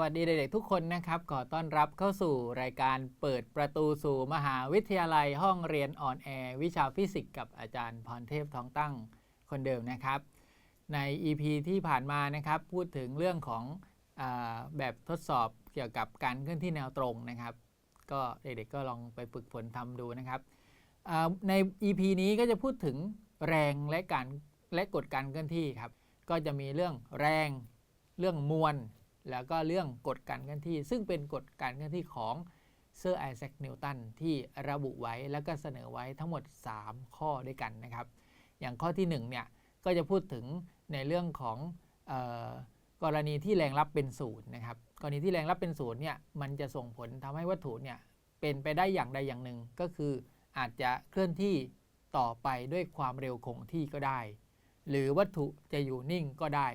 วัสดีเด็กๆทุกคนนะครับ ขอต้อนรับเข้าสู่รายการเปิดประตูสู่มหาวิทยาลัยห้องเรียนออนแอร์วิชาฟิสิกส์กับอาจารย์พรเทพทองตั้งคนเดิมนะครับ ใน EP ที่ผ่านมานะครับ พูดถึงเรื่องของอแบบทดสอบเกี่ยวกับการเคลื่อนที่แนวตรงนะครับ ก็เด็กๆก็ลองไปฝึกฝนทำดูนะครับใน EP นี้ก็จะพูดถึงแรงและการและกฎการเคลื่อนที่ครับ ก็จะมีเรื่องแรงเรื่องมวล แล้วก็เรื่องกฎการเคลื่อนที่ ซึ่งเป็นกฎการเคลื่อนที่ของเซอร์ไอแซคนิวตันที่ระบุไว้แล้วก็เสนอไว้ทั้งหมด 3 ข้อด้วยกันนะครับ อย่างข้อที่1เนี่ยก็จะพูดถึงในเรื่องของออกรณีที่แรงรับเป็นศูนย์นะครับกรณีที่แรงรับเป็นศูนย์เนี่ยมันจะส่งผลทำให้วัตถุเนี่ยเป็นไปได้อย่างใดอย่างหนึ่ง ก็คืออาจจะเคลื่อนที่ต่อไปด้วยความเร็วคงที่ก็ได้ หรือวัตถุจะอยู่นิ่งก็ได้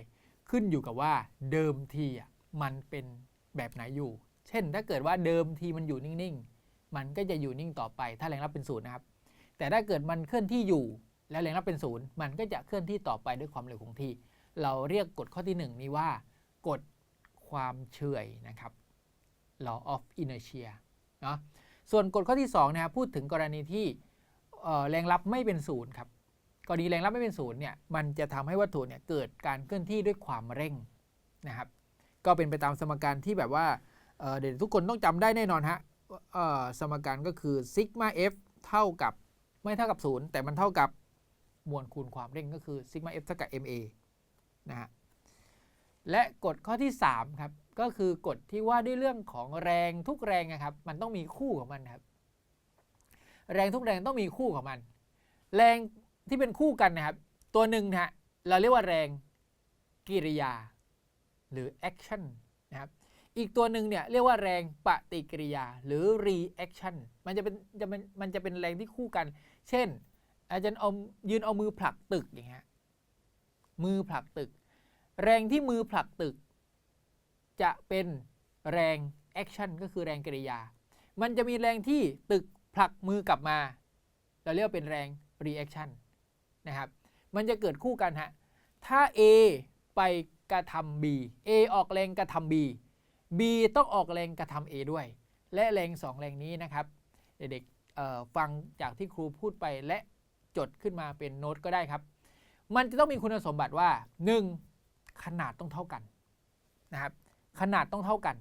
ขึ้นอยู่กับว่าเดิมทีอะ มันเป็นแบบไหนอยู่ เช่น ถ้าเกิดว่าเดิมทีมันอยู่นิ่งๆ มันก็จะอยู่นิ่งต่อไป ถ้าแรงรับเป็นศูนย์นะครับ แต่ถ้าเกิดมันเคลื่อนที่อยู่ แล้วแรงรับเป็นศูนย์มันก็จะเคลื่อนที่ต่อไปด้วยความเร็วคงที่ เราเรียกกฎข้อที่หนึ่งนี้ว่ากฎความเฉยนะครับ law of inertia เนาะส่วนกฎข้อที่2นะครับพูดถึงกรณีที่แรงรับไม่เป็นศูนย์ครับกรณีแรงรับไม่เป็นศูนย์เนี่ยมันจะทำให้วัตถุเนี่ยเกิดการเคลื่อนที่ด้วยความเร่งนะครับ ก็เป็นไปตามสมการที่แบบว่าเดี๋ยวทุกคนต้องจำได้แน่นอนฮะสมการก็คือซิกมา f เท่ากับไม่เท่ากับศูนย์แต่มันเท่ากับมวลคูณความเร่งก็คือซิกมา f เท่ากับ ma นะฮะและกฎข้อที่ 3 ครับ ก็คือกฎที่ว่าด้วยเรื่องของแรงทุกแรงนะครับ มันต้องมีคู่ของมันครับ แรงทุกแรงต้องมีคู่ของมัน แรงที่เป็นคู่กันนะครับ ตัวหนึ่งนะฮะเราเรียกว่าแรงกิริยา หรือ action นะครับอีกตัวหนึ่งเนี่ยเรียกว่าแรงปฏิกิริยาหรือ reaction มันจะเป็นจะเป็นมันจะเป็นแรงที่คู่กัน เช่น อาจารย์เอายืนเอามือผลักตึกอย่างเงี้ยมือผลักตึก แรงที่มือผลักตึก จะเป็นแรง action ก็คือแรงกริยา มันจะมีแรงที่ตึกผลักมือกลับมา เราเรียกว่าเป็นแรง reaction นะครับ มันจะเกิดคู่กันฮะ ถ้า A ไป กระทำ B A ออกแรงกระทำ B B ต้องออกแรงกระทำ A ด้วย และแรงสองแรงนี้นะครับ เด็กๆฟังจากที่ครูพูดไปและจดขึ้นมาเป็นโน้ตก็ได้ครับ มันจะต้องมีคุณสมบัติว่า 1. ขนาดต้องเท่ากันนะครับ ขนาดต้องเท่ากัน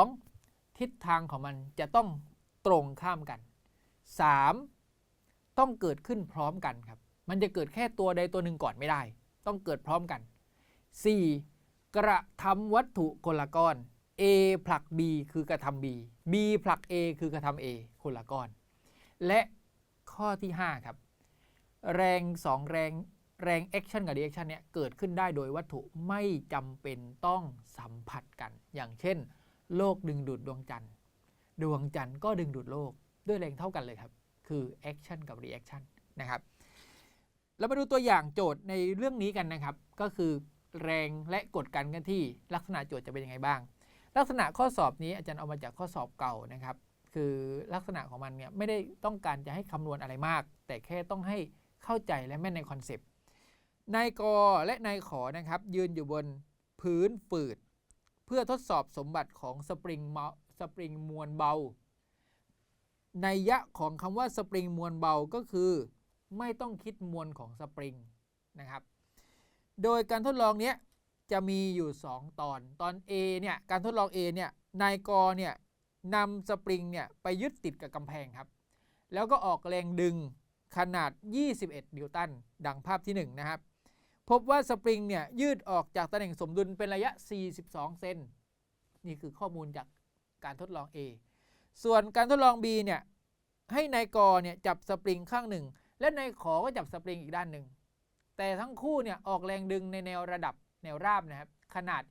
2. ทิศทางของมันจะต้องตรงข้ามกัน 3. ต้องเกิดขึ้นพร้อมกันครับ มันจะเกิดแค่ตัวใดตัวหนึ่งก่อนไม่ได้ ต้องเกิดพร้อมกัน 4. กระทำวัตถุคนละก้อน A ผลัก B คือกระทำ B B ผลัก A คือกระทำ A คนละก้อน และข้อที่ 5 ครับ แรง 2 แรงแรง action กับ reaction เนี่ยเกิดขึ้นได้โดยวัตถุไม่จำเป็นต้องสัมผัสกัน อย่างเช่น โลกดึงดูดดวงจันทร์ ดวงจันทร์ก็ดึงดูดโลกด้วยแรงเท่ากันเลยครับ คือ action กับ reaction นะครับเรามาดูตัวอย่างโจทย์ในเรื่องนี้กันนะครับ ก็คือ แรงและกฎการเคลื่อนที่ลักษณะโจทย์จะเป็นยังไงบ้าง ลักษณะข้อสอบนี้อาจารย์เอามาจากข้อสอบเก่านะครับ คือลักษณะของมันเนี่ยไม่ได้ต้องการจะให้คำนวณอะไรมาก แต่แค่ต้องให้เข้าใจและแม่นในคอนเซปต์นายกและนายขอนะครับ ยืนอยู่บนพื้นฝืด เพื่อทดสอบสมบัติของสปริงมาสปริงมวลเบาในยยะของคำว่าสปริงมวลเบาก็คือ ไม่ต้องคิดมวลของสปริงนะครับ โดยการทดลองเนี้ยจะมีอยู่ 2 ตอน ตอน A เนี่ยการทดลอง A เนี่ยนายกเนี่ยนำสปริงเนี่ยไปยึดติดกับกำแพงครับ แล้วก็ออกแรงดึงขนาด 21 นิวตัน ดังภาพที่ 1 นะครับ พบว่าสปริงเนี่ยยืดออกจากตำแหน่งสมดุลเป็นระยะ 42 เซน นี่คือข้อมูลจากการทดลอง A ส่วนการทดลอง B เนี่ยให้นายกเนี่ยจับสปริงข้างหนึ่ง และนายขอก็จับสปริงอีกด้านหนึ่ง แต่ทั้งคู่เนี่ยออกแรงดึงในแนวระดับแนวราบนะครับ ขนาด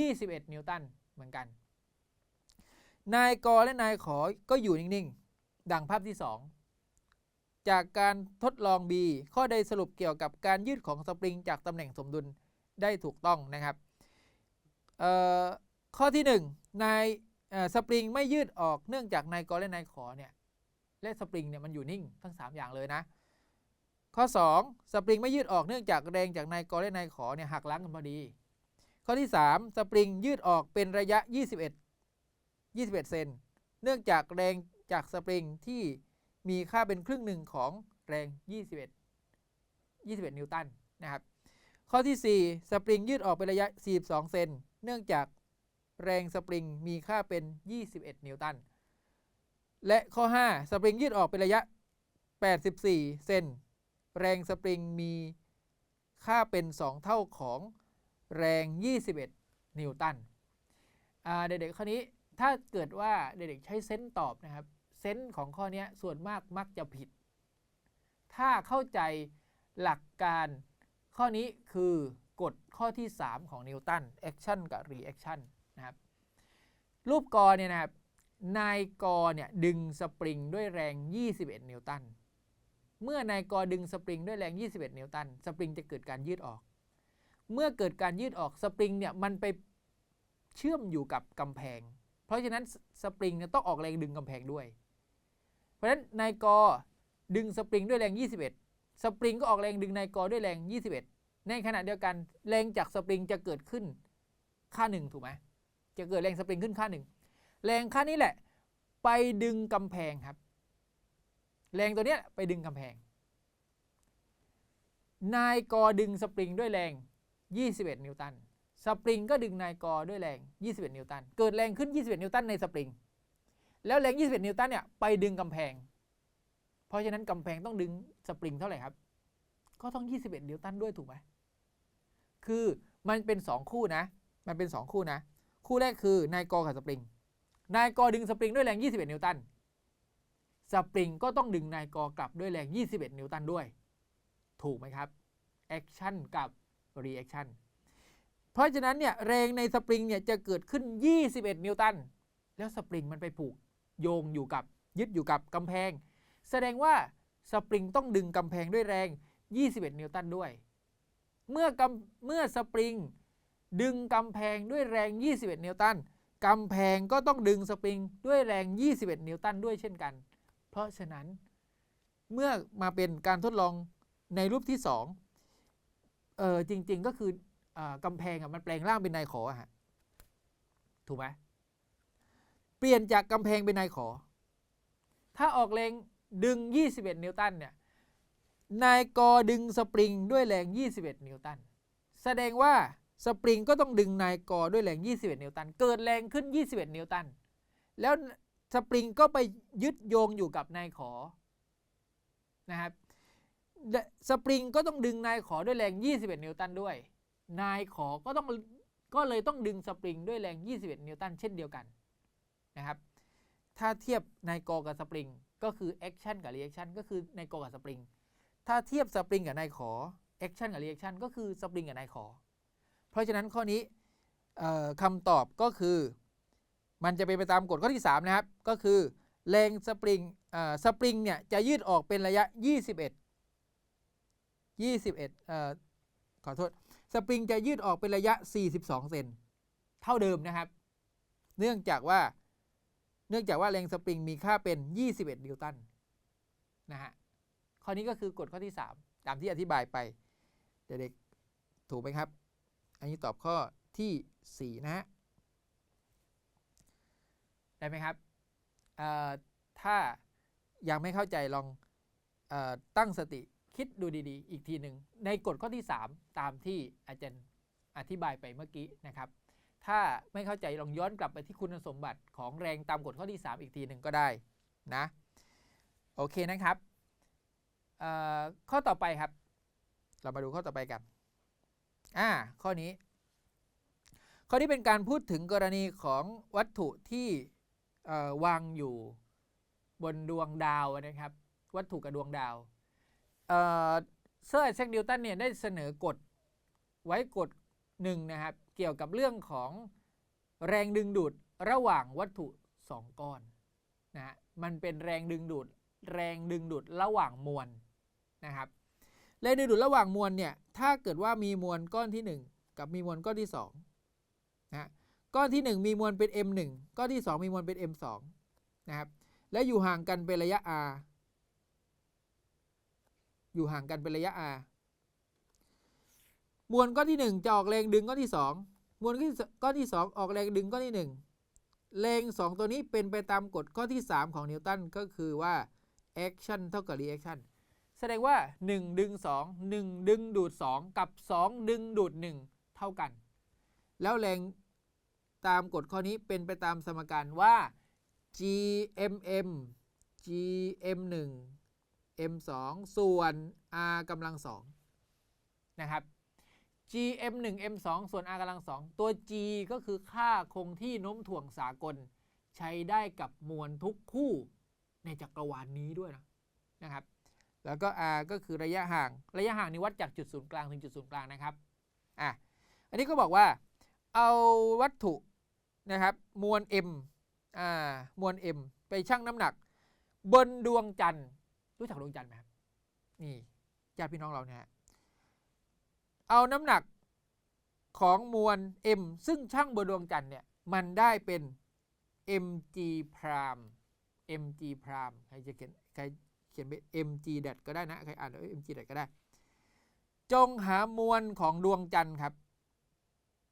21 นิวตันเหมือนกัน นายกและนายขอก็อยู่นิ่ง ๆ ดังภาพที่ 2 จากการทดลอง B ข้อใดสรุปเกี่ยวกับการยืดของสปริงจากตำแหน่งสมดุลได้ถูกต้องนะครับข้อที่ 1 นายสปริงไม่ยืดออกเนื่องจากนายกและนายขอเนี่ยและสปริงเนี่ยมันอยู่นิ่งทั้ง 3 อย่างเลยนะ ข้อ 2 สปริงไม่ยืดออกเนื่องจากแรงจากนายกและนายขอเนี่ยหักล้างกันพอดี ข้อที่ 3 สปริงยืดออกเป็นระยะ 21 21เซนเนื่องจากแรงจากสปริงที่มีค่าเป็นครึ่งหนึ่งของแรง 21 21 นิวตันนะครับข้อที่ 4 สปริงยืดออกเป็นระยะ 42 เซนเนื่องจากแรงสปริงมีค่าเป็น 21 นิวตัน และข้อ 5 สปริงยืดออกเป็นระยะ 84 เซน แรงสปริงมีค่าเป็น 2 เท่าของแรง 21 นิวตันเด็กๆข้อนี้ถ้าเกิดว่าเด็กๆใช้เซนส์ตอบนะครับ เซนส์ของข้อนี้ส่วนมากมักจะผิด ถ้าเข้าใจหลักการข้อนี้คือกฎข้อที่ 3 ของนิวตัน action กับ reaction นะครับ รูปกอเนี่ยนะครับ นายกอเนี่ยดึงสปริงด้วยแรง 21 นิวตัน เมื่อนายกอดึงสปริงด้วยแรง 21 นิวตัน สปริงจะเกิดการยืดออก เมื่อเกิดการยืดออกสปริงเนี่ยมันไปเชื่อมอยู่กับกำแพง เพราะฉะนั้นสปริงเนี่ยต้องออกแรงดึงกำแพงด้วย เพราะฉะนั้นนายกอดึงสปริงด้วยแรง 21 สปริงก็ออกแรงดึงนายกอด้วยแรง 21 ในขณะเดียวกันแรงจากสปริงจะเกิดขึ้นค่าหนึ่งถูกไหมจะเกิดแรงสปริงขึ้นค่าหนึ่งแรงค่านี้แหละ ไปดึงกำแพงครับ แรงตัวเนี้ยไปดึงกำแพง นายกอดึงสปริงด้วยแรง 21 นิวตัน สปริงก็ดึงนายกอด้วยแรง 21 นิวตัน เกิดแรงขึ้น 21 นิวตันในสปริง แล้วแรง 21 นิวตันเนี่ยไปดึงกำแพง เพราะฉะนั้นกำแพงต้องดึงสปริงเท่าไหร่ครับ ก็ต้อง 21 นิวตันด้วยถูกไหม คือมันเป็น 2 คู่นะ มันเป็น 2 คู่นะ คู่แรกคือนายกอกับสปริง นายกอดึงสปริงด้วยแรง 21 นิวตัน สปริงก็ต้องดึงนายกอกลับด้วยแรง 21 นิวตันด้วย ถูกไหมครับแอคชั่นกับรีแอคชั่นเพราะฉะนั้นเนี่ยแรงในสปริงเนี่ยจะเกิดขึ้น 21 นิวตัน แล้วสปริงมันไปผูกโยงอยู่กับยึดอยู่กับกำแพง แสดงว่าสปริงต้องดึงกำแพงด้วยแรง 21 นิวตันด้วย เมื่อกำเมื่อสปริงดึงกำแพงด้วยแรง 21 นิวตันกำแพงก็ต้องดึงสปริงด้วยแรง 21 นิวตันด้วยเช่นกัน เพราะฉะนั้นเมื่อมาเป็นการทดลองในรูปที่2เออจริง ๆก็คืออกำแพงอะมันแปลงร่างเป็นนายขอฮะถูกไหมเปลี่ยนจากกำแพงเป็นนายขอ ถ้าออกแรงดึง 21 นิวตันเนี่ยนายกอดึงสปริงด้วยแรง 21 นิวตัน แสดงว่าสปริงก็ต้องดึงนายกอด้วยแรง 21 นิวตัน เกิดแรงขึ้น 21 นิวตัน แล้ว สปริงก็ไปยึดโยงอยู่กับนายขอนะครับสปริงก็ต้องดึงนายขอด้วยแรง 21 นิวตันด้วย นายขอก็ต้องก็เลยต้องดึงสปริงด้วยแรง 21 นิวตันเช่นเดียวกันนะครับ ถ้าเทียบนายกอกับสปริงก็คือแอคชั่นกับรีแอคชั่นก็คือนายกอกับสปริง ถ้าเทียบสปริงกับนายขอแอคชั่นกับรีแอคชั่นก็คือสปริงกับนายขอ เพราะฉะนั้นข้อนี้คำตอบก็คือ มันจะเป็นไปตามกฎข้อที่ 3 นะครับ ก็คือแรงสปริงอ่าสปริงเนี่ยจะยืดออกเป็นระยะ 21 21เอ่อขอโทษ สปริงจะยืดออกเป็นระยะ 42 เซนเท่าเดิมนะครับ เนื่องจากว่า เนื่องจากว่าแรงสปริงมีค่าเป็น 21 นิวตันนะฮะ ข้อนี้ก็คือกฎข้อที่ 3 ตามที่อธิบายไป เด็กๆถูกไหมครับ อันนี้ตอบข้อที่ 4 นะฮะ ได้ไหมครับถ้ายังไม่เข้าใจลองออตั้งสติคิดดูดีๆ อีกทีหนึ่งในกฎข้อที่ 3 ตามที่อาจารย์อธิบายไปเมื่อกี้นะครับ ถ้าไม่เข้าใจลองย้อนกลับไปที่คุณสมบัติของแรงตามกฎข้อที่ 3 อีกทีหนึ่งก็ได้นะโอเคนะครับข้อต่อไปครับ เรามาดูข้อต่อไปกันอ่าข้อนี้ ข้อนี้เป็นการพูดถึงกรณีของวัตถุที่ วางอยู่บนดวงดาวนะครับ วัตถุกับดวงดาวเอ่อเซอร์ไอแซคนิวตันเนี่ยได้เสนอกฎไว้กฎหนึ่งนะครับ เกี่ยวกับเรื่องของแรงดึงดูดระหว่างวัตถุ2ก้อนนะฮะมันเป็นแรงดึงดูดแรงดึงดูดระหว่างมวลนะครับแรงดึงดูดระหว่างมวลเนี่ยถ้าเกิดว่ามีมวลก้อนที่ 1 กับมีมวลก้อนที่ 2 ก้อนที่ 1 มีมวลเป็น m1 ก้อนที่ 2 มีมวลเป็น m2 นะครับ และอยู่ห่างกันเป็นระยะ r อยู่ห่างกันเป็นระยะ r มวลก้อนที่ 1 จะออกแรงดึงก้อนที่ 2 มวลก้อนที่ 2 ออกแรงดึงก้อนที่ 1 แรง 2 ตัวนี้เป็นไปตามกฎข้อที่ 3 ของนิวตันก็คือว่า action เท่ากับ reaction แสดงว่า 1 ดึง 2 1 ดึงดูด 2 กับ 2 ดึงดูด 1 เท่ากัน แล้วแรง ตามกฎข้อนี้เป็นไปตามสมการว่า gmm gm1 m2 ส่วน r กำลัง2นะครับ gm1 m2 ส่วน r กำลัง2ตัว g ก็คือค่าคงที่โน้มถ่วงสากล ใช้ได้กับมวลทุกคู่ในจักรวาลนนี้ด้วยนะนะครับแล้วก็ r ก็คือระยะห่าง ระยะห่างนี้วัดจากจุดศูนย์กลางถึงจุดศูนย์กลางนะครับ อะ อันนี้ก็บอกว่า เอาวัตถุ นะครับมวล m อ่ามวล m ไปชั่งน้ำหนัก บนดวงจันทร์รู้จักดวงจันทร์ไหมครับนี่ญาติพี่น้องเราเนี่ย เอาน้ำหนักของมวล m ซึ่งช่างบนดวงจันทร์เนี่ย มันได้เป็น mg พราม mg พรามใครจะเขียนใครเขียนเป็น mg แดดก็ได้นะ ใครอ่านเออ mg แดดก็ได้ จงหามวลของดวงจันทร์ครับ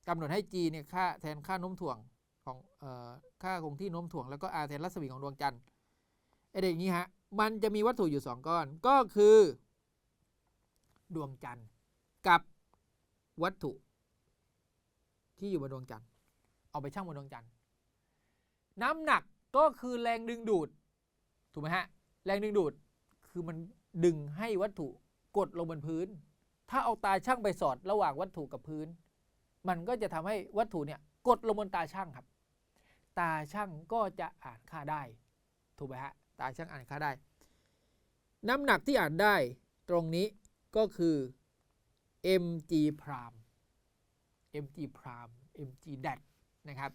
กำหนดให้ g เนี่ยค่าแทนค่าโน้มถ่วง ของอค่าคงที่โน้มถ่วงแล้วก็ r แทนรัศมีของดวงจันทร์ไอเด็กอย่างนี้ฮะมันจะมีวัตถุอยู่ 2 ก้อนก็คือ ดวงจันทร์กับวัตถุ ที่อยู่บนดวงจันทร์เอาไปชั่งบนดวงจันทร์น้ำหนักก็คือแรงดึงดูดถูกไหมฮะแรงดึงดูดคือมันดึงให้วัตถุกดลงบนพื้น ถ้าเอาตาช่างไปสอดระหว่างวัตถุกับพื้น มันก็จะทำให้วัตถุเนี่ยกดลงบนตาช่างครับ ตาช่างก็จะอ่านค่าได้ ถูกไหมฮะ ตาช่างอ่านค่าได้ น้ำหนักที่อ่านได้ตรงนี้ก็คือ mg พราม mg พราม mg แดดนะครับ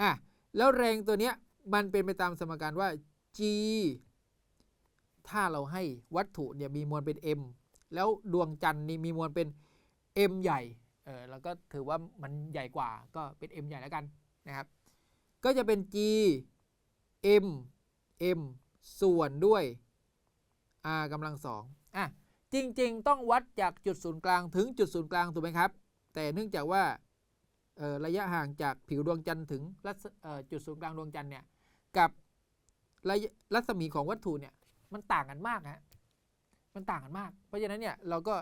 อะ แล้วแรงตัวเนี้ยมันเป็นไปตามสมการว่า g ถ้าเราให้วัตถุเนี่ยมีมวลเป็น m แล้วดวงจันทร์นี่มีมวลเป็น m ใหญ่ เออแล้วก็ถือว่ามันใหญ่กว่าก็เป็น m ใหญ่แล้วกันนะครับ ก็จะเป็น g m m ส่วนด้วย r กำลังสองอะจริง ๆ ต้องวัดจากจุดศูนย์กลางถึงจุดศูนย์กลางถูกไหมครับ แต่เนื่องจากว่าระยะห่างจากผิวดวงจันทร์ถึงจุดศูนย์กลางดวงจันทร์เนี่ยกับระยะรัศมีของวัตถุเนี่ยมันต่างกันมากฮะมันต่างกันมาก เพราะฉะนั้นเนี่ยเราก็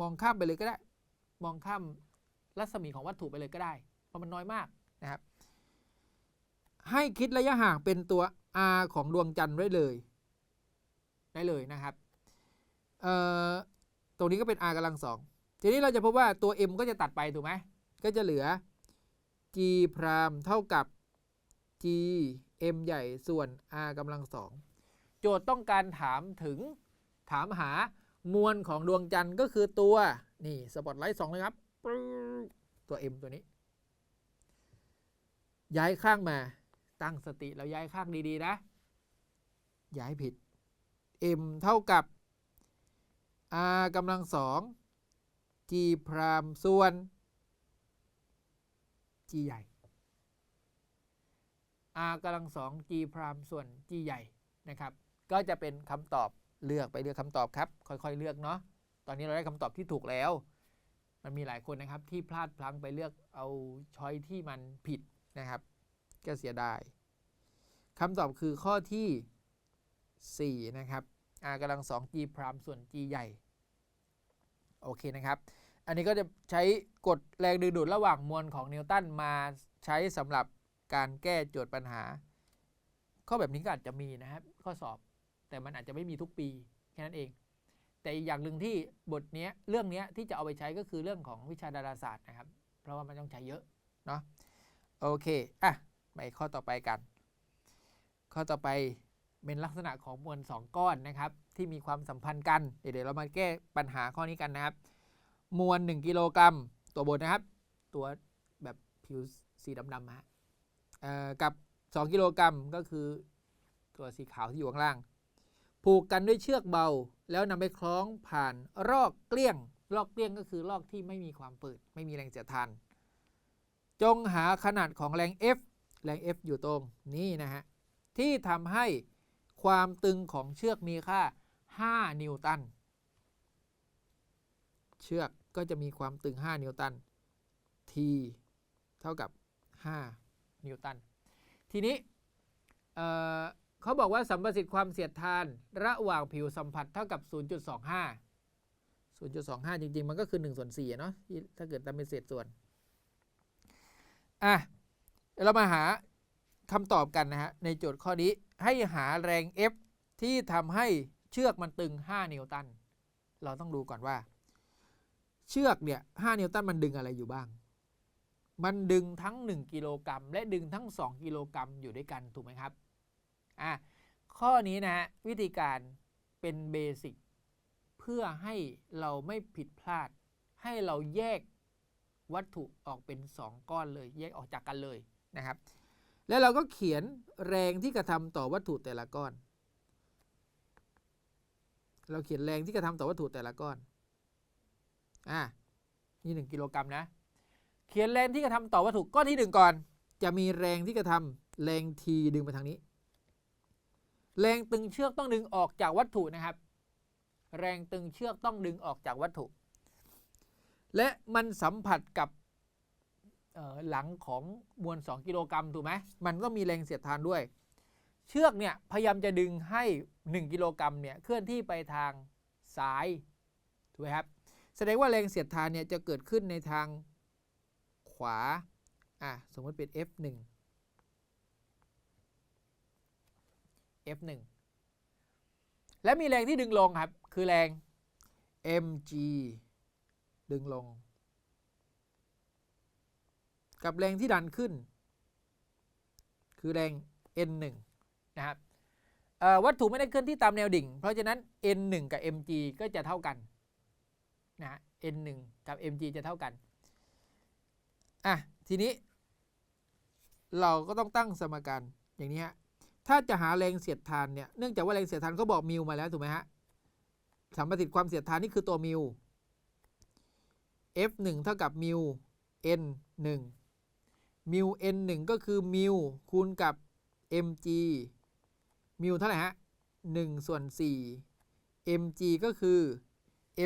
มองข้ามไปเลยก็ได้ มองข้ามรัศมีของวัตถุไปเลยก็ได้ เพราะมันน้อยมากนะครับ ให้คิดระยะห่างเป็นตัว r ของดวงจันทร์ไว้เลย ได้เลยนะครับตรงนี้ก็เป็น r กำลังสองทีนี้เราจะพบว่าตัว m ก็จะตัดไปถูกไหมก็จะเหลือ g พรามเท่ากับ g m ใหญ่ส่วน r กำลังสองโจทย์ต้องการถามถึงถามหามวลของดวงจันทร์ก็คือตัว นี่ สปอตไลท์สองเลยครับ ตัว m ตัวนี้ ย้ายข้างมาตั้งสติแล้วย้ายข้างดีๆนะ ย้ายผิด m เท่ากับ r กำลังสอง g พรามส่วน g ใหญ่ r กำลังสอง g พรามส่วน g ใหญ่นะครับ ก็จะเป็นคำตอบเลือกไปเลือกคำตอบครับ ค่อยๆเลือกเนาะตอนนี้เราได้คำตอบที่ถูกแล้ว มันมีหลายคนนะครับที่พลาดพลั้งไปเลือกเอาช้อยที่มันผิด นะครับ ก็เสียดายคำตอบคือข้อที่ 4 นะครับ r กำลัง 2 g พรามส่วน g ใหญ่ โอเคนะครับ อันนี้ก็จะใช้กฎแรงดึงดูดระหว่างมวลของนิวตันมาใช้สำหรับการแก้โจทย์ปัญหา ข้อแบบนี้ก็อาจจะมีนะครับ ข้อสอบ แต่มันอาจจะไม่มีทุกปีแค่นั้นเอง แต่อีกอย่างหนึ่งที่บทนี้เรื่องนี้ที่จะเอาไปใช้ก็คือเรื่องของวิชาดาราศาสตร์นะครับ เพราะว่ามันต้องใช้เยอะเนาะ โอเค อะ ไปข้อต่อไปกัน ข้อต่อไปเป็นลักษณะของมวลสองก้อนนะครับ ที่มีความสัมพันธ์กัน เดี๋ยวเรามาแก้ปัญหาข้อนี้กันนะครับ มวล 1 กิโลกรัม ตัวบนนะครับ ตัวแบบผิวสีดำๆฮะกับ 2 กิโลกรัมก็คือตัวสีขาวที่อยู่ข้างล่าง ผูกกันด้วยเชือกเบา แล้วนำไปคล้องผ่านรอกเกลี้ยง รอกเกลี้ยงก็คือรอกที่ไม่มีความเปิด ไม่มีแรงเสียดทาน จงหาขนาดของแรง F แรง F อยู่ตรงนี้นะฮะ ที่ทำให้ความตึงของเชือกมีค่า 5 นิวตัน เชือกก็จะมีความตึง 5 นิวตัน T เท่ากับ 5 นิวตัน ทีนี้เเขาบอกว่าสัมประสิทธิ์ความเสียดทานระหว่างผิวสัมผัสเท่ากับ 0.25 0.25 จริง ๆ มันก็คือ1ส่วน4เนาะถ้าเกิดทำเป็นเศษส่วน อะเดี๋ยวเรามาหาคำตอบกันนะฮะในโจทย์ข้อนี้ให้หาแรง F ที่ทำให้เชือกมันตึง 5 นิวตัน เราต้องดูก่อนว่า เชือกเนี่ย 5 นิวตันมันดึงอะไรอยู่บ้าง มันดึงทั้ง 1 กิโลกรัม และดึงทั้ง 2 กิโลกรัมอยู่ด้วยกันถูกไหมครับอะข้อนี้นะฮะวิธีการเป็นเบสิกเพื่อให้เราไม่ผิดพลาด ให้เราแยก วัตถุออกเป็น 2 ก้อนเลย แยกออกจากกันเลยนะครับ แล้วเราก็เขียนแรงที่กระทำต่อวัตถุแต่ละก้อน เราเขียนแรงที่กระทำต่อวัตถุแต่ละก้อนอะนี่1กิโลกรัมนะ เขียนแรงที่กระทำต่อวัตถุก้อนที่ 1 ก่อน จะมีแรงที่กระทำแรงทีดึงไปทางนี้ แรงตึงเชือกต้องดึงออกจากวัตถุนะครับ แรงตึงเชือกต้องดึงออกจากวัตถุ และมันสัมผัสกับหลังของมวล 2 กิโลกรัมถูกไหมมันก็มีแรงเสียดทานด้วย เชือกเนี่ยพยายามจะดึงให้ 1 กิโลกรัมเนี่ยเคลื่อนที่ไปทางซ้ายถูกไหมครับแสดงว่าแรงเสียดทานเนี่ยจะเกิดขึ้นในทางขวาอะสมมติเป็น F1 F1 และมีแรงที่ดึงลงครับ คือแรง mg ดึงลง กับแรงที่ดันขึ้น คือแรง n1 นะครับวัตถุไม่ได้เคลื่อนที่ตามแนวดิ่ง เพราะฉะนั้น n1 กับ mg ก็จะเท่ากันนะฮะ n1 กับ mg จะเท่ากันอะทีนี้ เราก็ต้องตั้งสมการอย่างนี้ฮะถ้าจะหาแรงเสียดทานเนี่ยเนื่องจากว่าแรงเสียดทานเขาบอกมิวมาแล้วถูกไหมฮะสัมประสิทธิ์ความเสียดทานนี่คือตัวมิว F1 เท่ากับมิว N1 มิว N1 ก็คือมิวคูณกับ mg มิวเท่าไหร่ฮะ1ส่วน4 mg ก็คือ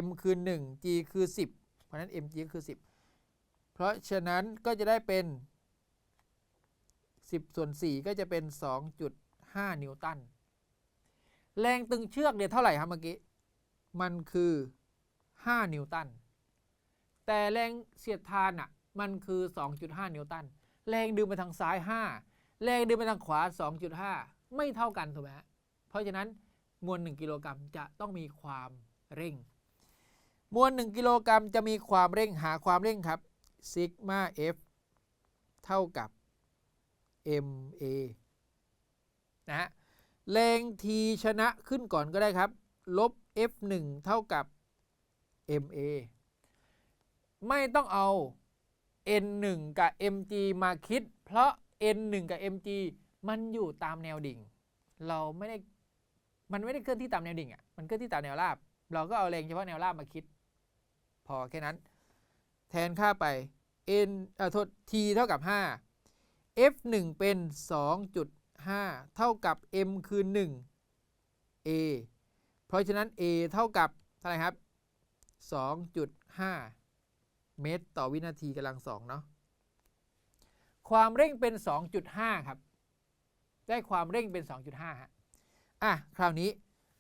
m คือ 1 g คือ 10 เพราะนั้น mg ก็คือ 10 เพราะฉะนั้นก็จะได้เป็น 10 ส่วน 4 ก็จะเป็น 2.5 นิวตัน แรงตึงเชือกเนี่ยเท่าไหร่ครับเมื่อกี้ มันคือ 5 นิวตัน แต่แรงเสียดทานอะมันคือ 2.5 นิวตัน แรงดึงไปทางซ้าย 5 แรงดึงไปทางขวา 2.5 ไม่เท่ากันถูกไหมเพราะฉะนั้นมวล 1 กิโลกรัมจะต้องมีความเร่ง มวล 1 กิโลกรัมจะมีความเร่งหาความเร่งครับซิกมา F เท่ากับ MA นะฮะแรง T ชนะขึ้นก่อนก็ได้ครับ ลบ F1 เท่ากับ MA ไม่ต้องเอา N1 กับ MG มาคิด เพราะ N1 กับ MG มันอยู่ตามแนวดิ่ง เราไม่ได้มันไม่ได้เคลื่อนที่ตามแนวดิ่งอะมันเคลื่อนที่ตามแนวราบ เราก็เอาแรงเฉพาะแนวราบมาคิด พอแค่นั้น แทนค่าไป N เอ่อโทษ T เท่ากับ 5 F1 เป็น 2.5 เท่ากับ M คือ 1 A เพราะฉะนั้น A เท่ากับเท่าไหร่ครับ 2.5 เมตรต่อวินาทีกำลังสองเนาะความเร่งเป็น 2.5 ครับ ได้ความเร่งเป็น 2.5ฮะอะ คราวนี้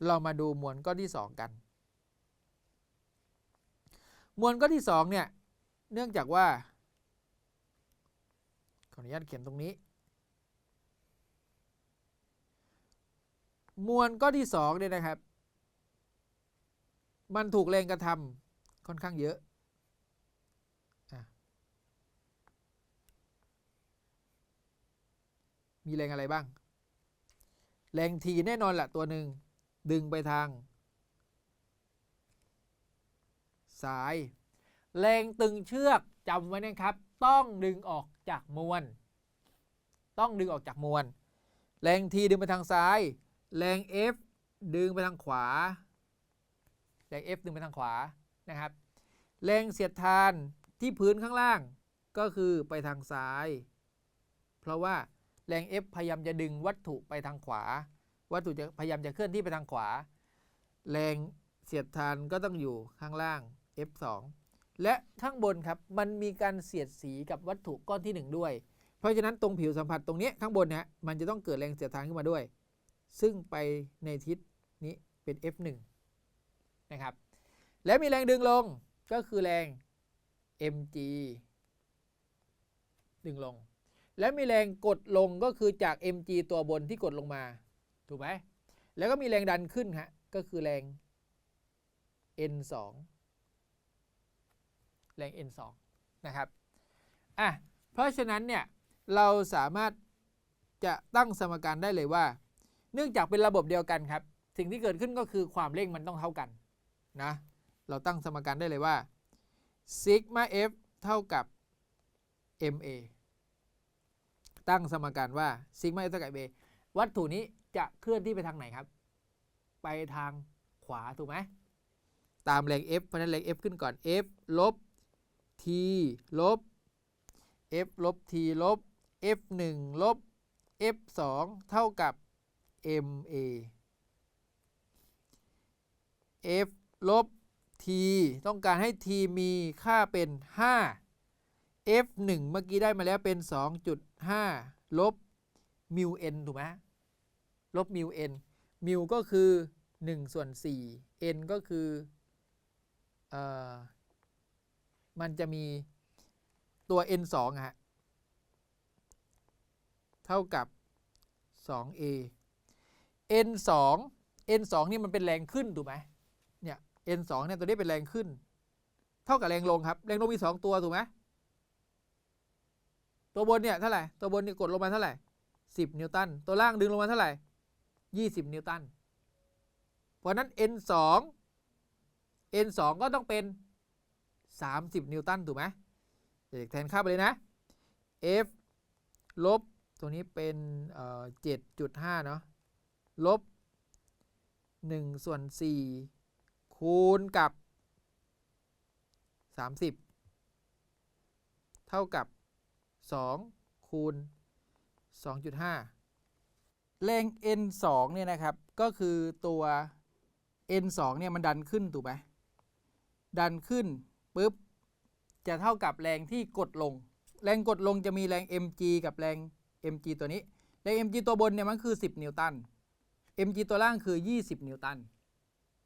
เรามาดูมวลก้อนที่ 2 กัน มวลก้อนที่ 2 เนี่ย เนื่องจากว่า ขออนุญาตเขียนตรงนี้ มวลก้อนที่2เนี่ยนะครับ มันถูกแรงกระทำค่อนข้างเยอะ มีแรงอะไรบ้าง แรงทีแน่นอนแหละตัวหนึ่งดึงไปทาง ซ้าย แรงตึงเชือกจำไว้นะครับ ต้องดึงออกจากมวล ต้องดึงออกจากมวล แรงทีดึงไปทางซ้าย แรง F ดึงไปทางขวา แรง F ดึงไปทางขวานะครับ แรงเสียดทานที่พื้นข้างล่างก็คือไปทางซ้าย เพราะว่า แรง F พยายามจะดึงวัตถุไปทางขวา วัตถุจะพยายามจะเคลื่อนที่ไปทางขวา แรงเสียดทานก็ต้องอยู่ข้างล่าง F2 และข้างบนครับมันมีการเสียดสีกับวัตถุก้อนที่หนึ่งด้วย เพราะฉะนั้นตรงผิวสัมผัสตรงนี้ข้างบนเนี่ยมันจะต้องเกิดแรงเสียดทานขึ้นมาด้วย ซึ่งไปในทิศนี้เป็น F1 นะครับ และมีแรงดึงลงก็คือแรง mg ดึงลง และมีแรงกดลงก็คือจาก mg ตัวบนที่กดลงมา ถูกไหมแล้วก็มีแรงดันขึ้นฮะก็คือแรง n2 แรง n2 นะครับอะเพราะฉะนั้นเนี่ยเราสามารถจะตั้งสมการได้เลยว่า เนื่องจากเป็นระบบเดียวกันครับ สิ่งที่เกิดขึ้นก็คือความเร่งมันต้องเท่ากันนะเราตั้งสมการได้เลยว่าซิกมา f เท่ากับ ma ตั้งสมการว่าซิกมาเท่ากับ ma วัตถุนี้จะเคลื่อนที่ไปทางไหนครับ ไปทางขวาถูกไหมตามแรง F เพราะฉะนั้นแรง F ขึ้นก่อน F ลบ T ลบ F ลบ T ลบ F 1ลบ F 2เท่ากับ MA F ลบ T ต้องการให้ T มีค่าเป็น 5 F 1 เมื่อกี้ได้มาแล้วเป็น 2.5 ลบมิว n ถูกไหมลบมิว n มิวก็คือ 1 ส่วน 4 n ก็คือเอ่อมันจะมีตัว n 2อะฮะ เท่ากับ 2a n 2 n 2นี่มันเป็นแรงขึ้น ถูกไหมเนี่ย n 2เนี่ยตัวนี้เป็นแรงขึ้น เท่ากับแรงลงครับ แรงลงมี 2 ตัว ถูกไหม ตัวบนเนี่ยเท่าไหร่ ตัวบนนี่กดลงมาเท่าไหร่ 10 นิวตัน ตัวล่างดึงลงมาเท่าไหร่ 20 นิวตัน เพราะนั้น n 2 n 2ก็ต้องเป็น 30 นิวตันถูกไหมเด็กแทนค่าไปเลยนะ f ลบตัวนี้เป็นเอ่อ7.5เนาะ ลบ1ส่วน4คูณกับ30เท่ากับ 2 คูณ 2.5 แรง n 2เนี่ยนะครับ ก็คือตัว n 2เนี่ยมันดันขึ้นถูกไหมดันขึ้นปุ๊บ จะเท่ากับแรงที่กดลง แรงกดลงจะมีแรง mg กับแรง mg ตัวนี้ แรง mg ตัวบนเนี่ยมันคือ 10 นิวตัน mg ตัวล่างคือ 20 นิวตัน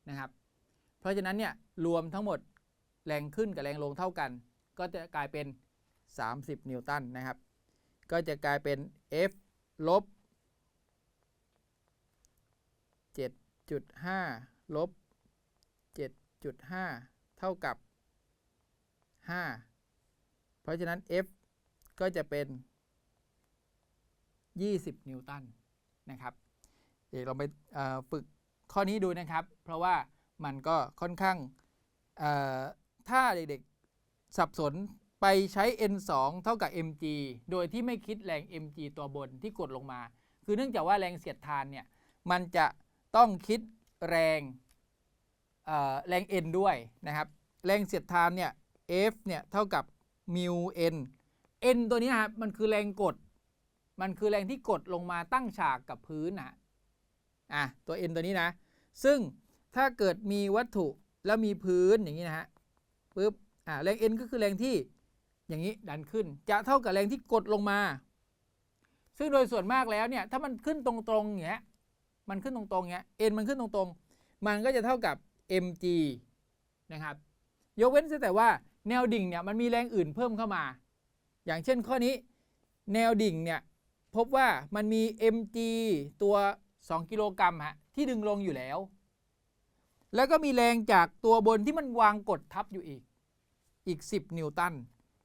นะครับ เพราะฉะนั้นเนี่ยรวมทั้งหมดแรงขึ้นกับแรงลงเท่ากัน ก็จะกลายเป็น 30 นิวตันนะครับ ก็จะกลายเป็น F ลบ 7.5 ลบ 7.5 เท่ากับ 5 เพราะฉะนั้น F ก็จะเป็น 20 นิวตันนะครับ เดี๋ยวเราไปฝึกข้อนี้ดูนะครับ เพราะว่ามันก็ค่อนข้างถ้าเด็กๆสับสน ไปใช้ n 2 เท่ากับ mg โดยที่ไม่คิดแรง mg ตัวบนที่กดลงมา คือเนื่องจากว่าแรงเสียดทานเนี่ย มันจะต้องคิดแรงแรง n ด้วยนะครับ แรงเสียดทานเนี่ย F เนี่ยเท่ากับมิว n n ตัวนี้ครับมันคือแรงกด มันคือแรงที่กดลงมาตั้งฉากกับพื้นนะอะตัว n ตัวนี้นะ ซึ่งถ้าเกิดมีวัตถุแล้วมีพื้นอย่างนี้นะฮะปุ๊บอะแรง n ก็คือแรงที่ อย่างนี้ดันขึ้นจะเท่ากับแรงที่กดลงมา ซึ่งโดยส่วนมากแล้วเนี่ยถ้ามันขึ้นตรงๆอย่างเงี้ยมันขึ้นตรงๆอย่างเงี้ย n มันขึ้นตรงๆ มันก็จะเท่ากับ mg นะครับยกเว้นแต่ว่าแนวดิ่งเนี่ยมันมีแรงอื่นเพิ่มเข้ามา อย่างเช่นข้อนี้ แนวดิ่งเนี่ยพบว่ามันมี mg ตัว 2 กิโลกรัมฮะที่ดึงลงอยู่แล้ว แล้วก็มีแรงจากตัวบนที่มันวางกดทับอยู่อีก อีก 10 นิวตัน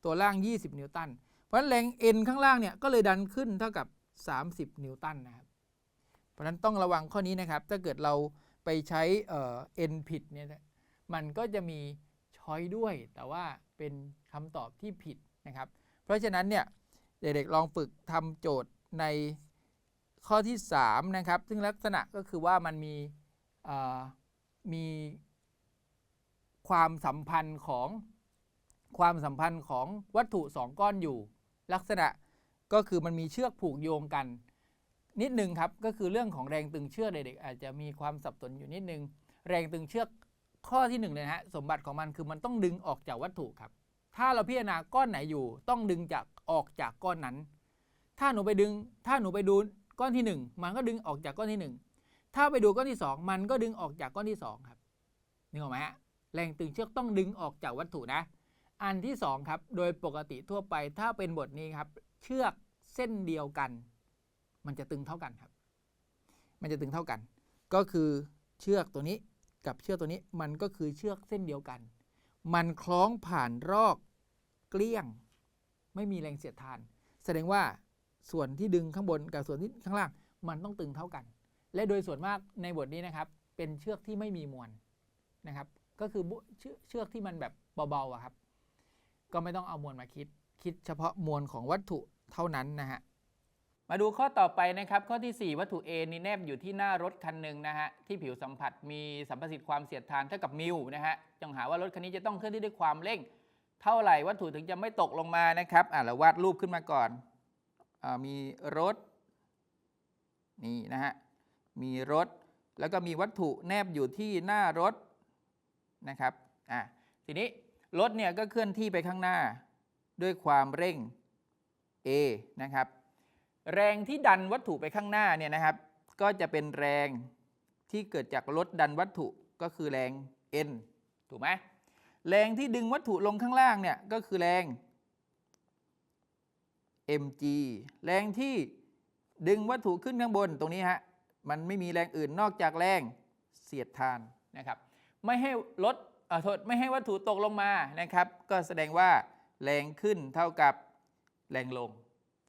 ตัวล่าง 20 นิวตัน เพราะฉะนั้นแรง N ข้างล่างเนี่ยก็เลยดันขึ้นเท่ากับ 30 นิวตันนะครับ เพราะฉะนั้นต้องระวังข้อนี้นะครับ ถ้าเกิดเราไปใช้เอ่อ N ผิดเนี่ยมันก็จะมีช้อยด้วย แต่ว่าเป็นคำตอบที่ผิดนะครับ เพราะฉะนั้นเนี่ยเด็กๆลองฝึกทำโจทย์ในข้อที่3นะครับ ซึ่งลักษณะก็คือว่ามันมีมีความสัมพันธ์ของ ความสัมพันธ์ของวัตถุ 2 ก้อนอยู่ ลักษณะก็คือมันมีเชือกผูกโยงกัน นิดนึงครับ ก็คือเรื่องของแรงตึงเชือกเด็กๆอาจจะมีความสับสนอยู่นิดนึง แรงตึงเชือกข้อที่หนึ่งเลยนะฮะสมบัติของมันคือมันต้องดึงออกจากวัตถุครับ ถ้าเราพิจารณาก้อนไหนอยู่ ต้องดึงจากออกจากก้อนนั้น ถ้าหนูไปดึง ถ้าหนูไปดูก้อนที่หนึ่งมันก็ดึงออกจากก้อนที่หนึ่งถ้าไปดูก้อนที่สองมันก็ดึงออกจากก้อนที่สองครับนึกออกไหมฮะแรงตึงเชือกต้องดึงออกจากวัตถุนะ อันที่สองครับ โดยปกติทั่วไปถ้าเป็นบทนี้ครับ เชือกเส้นเดียวกัน มันจะตึงเท่ากันครับ มันจะตึงเท่ากัน ก็คือเชือกตัวนี้กับเชือกตัวนี้มันก็คือเชือกเส้นเดียวกัน มันคล้องผ่านรอกเกลี้ยง ไม่มีแรงเสียดทาน แสดงว่าส่วนที่ดึงข้างบนกับส่วนที่ข้างล่าง มันต้องตึงเท่ากัน และโดยส่วนมากในบทนี้นะครับ เป็นเชือกที่ไม่มีมวลนะครับ ก็คือเชือกเชือกที่มันแบบเบาๆอะครับ ก็ไม่ต้องเอามวลมาคิด คิดเฉพาะมวลของวัตถุเท่านั้นนะฮะมาดูข้อต่อไปนะครับ ข้อที่ 4 วัตถุ A นี่แนบอยู่ที่หน้ารถคันหนึ่งนะฮะที่ผิวสัมผัสมีสัมประสิทธิ์ความเสียดทานเท่ากับมิลนะฮะจงหาว่ารถคันนี้จะต้องเคลื่อนที่ด้วยความเร่ง เท่าไหร่วัตถุถึงจะไม่ตกลงมานะครับอะเราวาดรูปขึ้นมาก่อนอามีรถนี่นะฮะมีรถแล้วก็มีวัตถุแนบอยู่ที่หน้ารถนะครับอะทีนี้ รถเนี่ยก็เคลื่อนที่ไปข้างหน้าด้วยความเร่ง A นะครับ แรงที่ดันวัตถุไปข้างหน้าเนี่ยนะครับ ก็จะเป็นแรงที่เกิดจากรถดันวัตถุก็คือแรง N ถูกไหมแรงที่ดึงวัตถุลงข้างล่างเนี่ยก็คือแรง mg แรงที่ดึงวัตถุขึ้นข้างบนตรงนี้ฮะ มันไม่มีแรงอื่นนอกจากแรงเสียดทานนะครับ ไม่ให้รถ โทษไม่ให้วัตถุตกลงมานะครับ ก็แสดงว่าแรงขึ้นเท่ากับแรงลง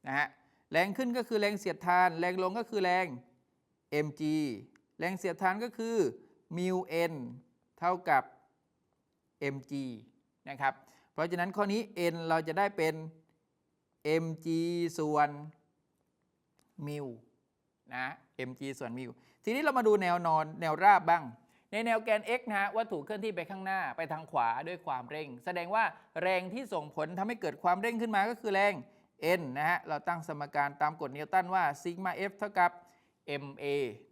นะฮะแรงขึ้นก็คือแรงเสียดทาน แรงลงก็คือแรง mg แรงเสียดทานก็คือ mu n เท่ากับ mg นะครับ เพราะฉะนั้นข้อนี้ n เราจะได้เป็น mg ส่วนมิวนะ mg ส่วนมิวทีนี้เรามาดูแนวนอนแนวราบบ้าง ในแนวแกน x นะฮะวัตถุเคลื่อนที่ไปข้างหน้าไปทางขวาด้วยความเร่ง แสดงว่าแรงที่ส่งผลทำให้เกิดความเร่งขึ้นมาก็คือแรง n นะฮะเราตั้งสมการตามกฎนิวตันว่าซิกมา f เท่ากับ ma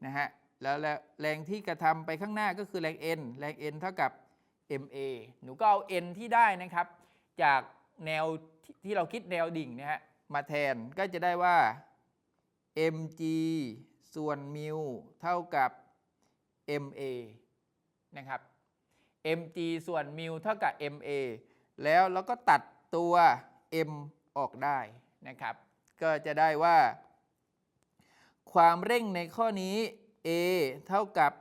นะฮะแล้วแรงที่กระทำไปข้างหน้าก็คือแรง n แรง n เท่ากับ ma หนูก็เอา n ที่ได้นะครับ จากแนวที่ที่เราคิดแนวดิ่งนะฮะมาแทนก็จะได้ว่า mg ส่วนมิวเท่ากับ ma นะครับ mg ส่วนมิวเท่ากับ ma แล้วเราก็ตัดตัว m ออกได้นะครับ ก็จะได้ว่า ความเร่งในข้อนี้ a เท่ากับ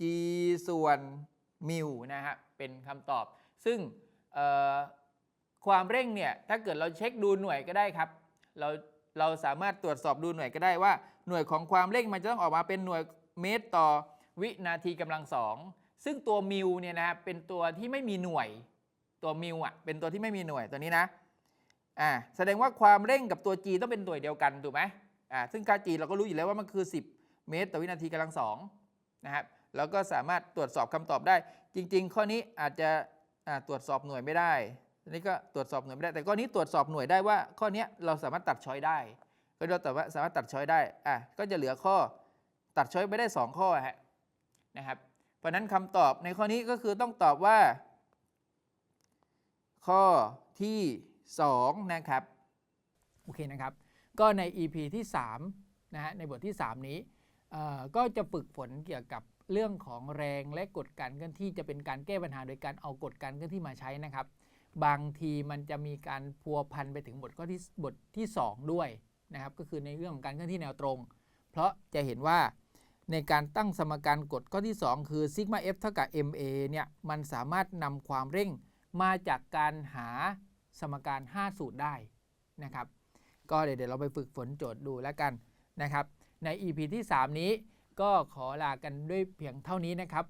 g ส่วนมิวนะฮะเป็นคำตอบ ซึ่งความเร่งเนี่ยถ้าเกิดเราเช็คดูหน่วยก็ได้ครับ เราเราสามารถตรวจสอบดูหน่วยก็ได้ว่า หน่วยของความเร่งมันจะต้องออกมาเป็นหน่วยเมตรต่อ วินาทีกำลังสองซึ่งตัวมิวเนี่ยนะครับเป็นตัวที่ไม่มีหน่วยตัวมิวอะเป็นตัวที่ไม่มีหน่วยตัวนี้นะอ่าแสดงว่าความเร่งกับตัว g ต้องเป็นหน่วยเดียวกันถูกไหมอ่าซึ่งค่า g เราก็รู้อยู่แล้วว่ามันคือ 10 เมตรต่อวินาทีกำลังสองนะครับแล้วก็สามารถตรวจสอบคำตอบได้ จริง ๆ ข้อนี้อาจจะอ่าตรวจสอบหน่วยไม่ได้อันนี้ก็ตรวจสอบหน่วยไม่ได้ แต่ข้อนี้ตรวจสอบหน่วยได้ว่า ข้อนี้เราสามารถตัดช้อยได้ ก็เราแต่ว่าสามารถตัดช้อยได้อะก็จะเหลือข้อตัดช้อยไปได้ 2 ข้อฮะ นะครับ เพราะนั้นคำตอบในข้อนี้ก็คือต้องตอบว่า ข้อที่ 2 นะครับ โอเคนะครับ ก็ใน EP ที่3นะฮะในบทที่ 3 นี้ก็จะฝึกฝนเกี่ยวกับเรื่องของแรงและกฎการเคลื่อนที่จะเป็นการแก้ปัญหาโดยการเอากฎการเคลื่อนที่มาใช้นะครับ บางทีมันจะมีการพัวพันไปถึงบทข้อที่บทที่ 2 ด้วยนะครับ ก็คือในเรื่องของการเคลื่อนที่แนวตรง เพราะจะเห็นว่า ในการตั้งสมการกฎข้อที่ 2 คือซิกมา f เท่ากับ ma เนี่ยมันสามารถนำความเร่งมาจากการหาสมการ 5 สูตรได้นะครับก็เดี๋ยวเราไปฝึกฝนโจทย์ดูแล้วกันนะครับใน EP ที่ 3 นี้ก็ขอลากันด้วยเพียงเท่านี้นะครับ